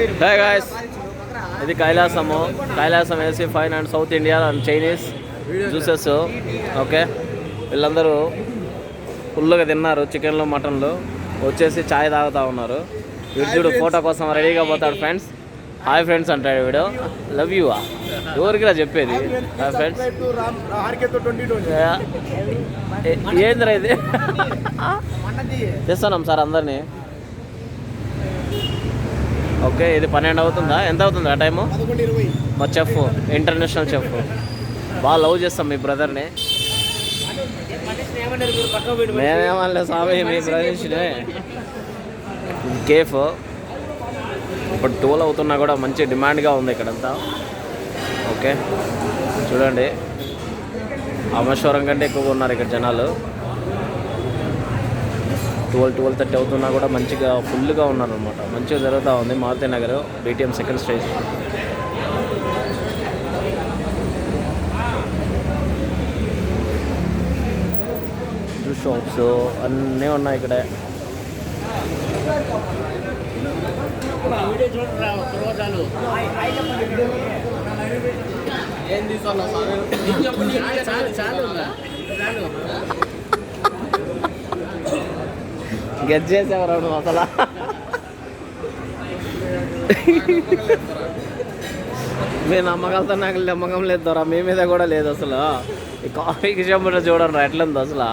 హే guys ఇది Kailasam. Kailasam AC fine and south India and Chinese juices okay వీళ్ళందరూ ఫుల్గా తిన్నారు చికెన్లు మటన్లు. వచ్చేసి చాయ్ తాగుతూ ఉన్నారు. వీడు చూడు ఫోటో కోసం రెడీగా పోతాడు ఫ్రెండ్స్ హాయ్ ఫ్రెండ్స్ అంటాడు వీడు. లవ్ యూ ఎవరికిరా చెప్పేది? హాయ్ ఫ్రెండ్స్ ఏంద్రా ఇది? తెస్తున్నాం సార్ అందరినీ. ఓకే ఇది పన్నెండు అవుతుందా? ఎంత అవుతుందా టైము? మా చెఫ్ ఇంటర్నేషనల్ చెఫ్. బాగా లవ్ చేస్తాం మీ బ్రదర్ని. మేమేమనలే స్వామి మీ బ్రదర్స్నే కేఫ్. ఇప్పుడు టోల్ అవుతున్నా కూడా మంచి డిమాండ్గా ఉంది ఇక్కడంతా. ఓకే చూడండి. అమేశ్వరం కంటే ఎక్కువగా ఉన్నారు ఇక్కడ జనాలు. ట్వెల్వ్ ట్వెల్వ్ థర్టీ అవుతున్నా కూడా మంచిగా ఫుల్గా ఉన్నారు అనమాట మంచిగా జరుగుతూ ఉంది. Maruti Nagar BTM second stage juice shops అన్నీ ఉన్నాయి ఇక్కడ. గెట్ చేసేవారు నువ్వు అసలు? మీ నమ్మకాలతో నాకు నమ్మకం లేదు దొరా మీ మీద కూడా లేదు అసలు. ఈ కాఫీకి చెంబట చూడండి ఎట్లుంది అసలు?